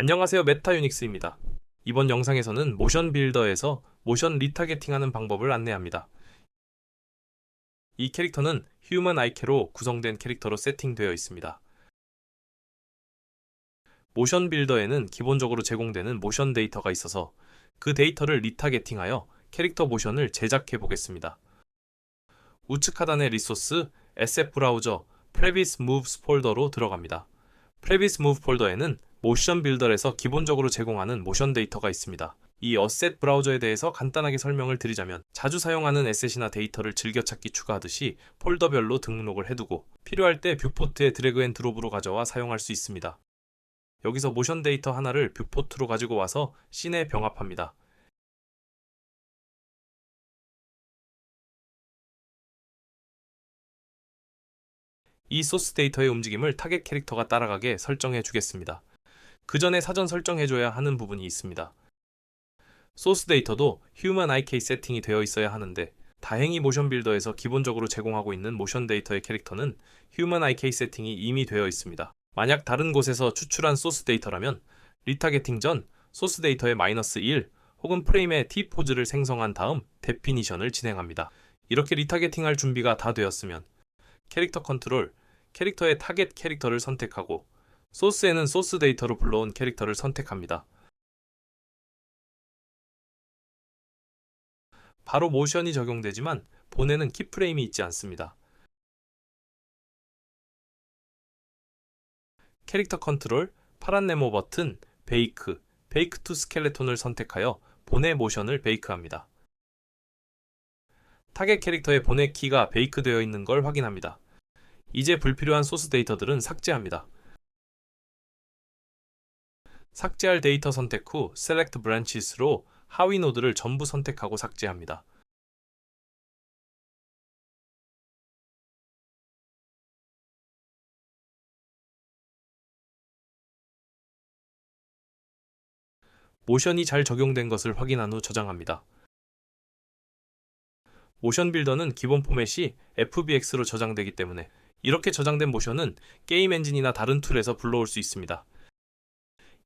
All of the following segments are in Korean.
안녕하세요 메타 유닉스입니다. 이번 영상에서는 모션 빌더에서 모션 리타게팅하는 방법을 안내합니다. 이 캐릭터는 휴먼 아이캐로 구성된 캐릭터로 세팅되어 있습니다. 모션 빌더에는 기본적으로 제공되는 모션 데이터가 있어서 그 데이터를 리타게팅하여 캐릭터 모션을 제작해 보겠습니다. 우측 하단의 리소스 SF 브라우저 Previous Moves 폴더로 들어갑니다. Previous Move 폴더에는 모션 빌더에서 기본적으로 제공하는 모션 데이터가 있습니다. 이 어셋 브라우저에 대해서 간단하게 설명을 드리자면 자주 사용하는 에셋이나 데이터를 즐겨찾기 추가하듯이 폴더별로 등록을 해두고 필요할 때 뷰포트에 드래그 앤 드롭으로 가져와 사용할 수 있습니다. 여기서 모션 데이터 하나를 뷰포트로 가지고 와서 씬에 병합합니다. 이 소스 데이터의 움직임을 타겟 캐릭터가 따라가게 설정해 주겠습니다. 그 전에 사전 설정해 줘야 하는 부분이 있습니다. 소스 데이터도 휴먼 IK 세팅이 되어 있어야 하는데 다행히 모션 빌더에서 기본적으로 제공하고 있는 모션 데이터의 캐릭터는 휴먼 IK 세팅이 이미 되어 있습니다. 만약 다른 곳에서 추출한 소스 데이터라면 리타게팅 전 소스 데이터의 마이너스 1 혹은 프레임의 T 포즈를 생성한 다음 데피니션을 진행합니다. 이렇게 리타게팅할 준비가 다 되었으면 캐릭터 컨트롤, 캐릭터의 타겟 캐릭터를 선택하고 소스에는 소스 데이터로 불러온 캐릭터를 선택합니다. 바로 모션이 적용되지만 본에는 키프레임이 있지 않습니다. 캐릭터 컨트롤, 파란 네모 버튼, 베이크, 베이크 투 스켈레톤을 선택하여 본의 모션을 베이크합니다. 타겟 캐릭터의 본의 키가 베이크되어 있는 걸 확인합니다. 이제 불필요한 소스 데이터들은 삭제합니다. 삭제할 데이터 선택 후 Select Branches로 하위 노드를 전부 선택하고 삭제합니다. 모션이 잘 적용된 것을 확인한 후 저장합니다. 모션 빌더는 기본 포맷이 FBX로 저장되기 때문에 이렇게 저장된 모션은 게임 엔진이나 다른 툴에서 불러올 수 있습니다.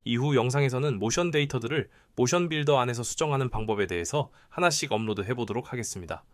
이후 영상에서는 모션 데이터들을 모션 빌더 안에서 수정하는 방법에 대해서 하나씩 업로드 해보도록 하겠습니다.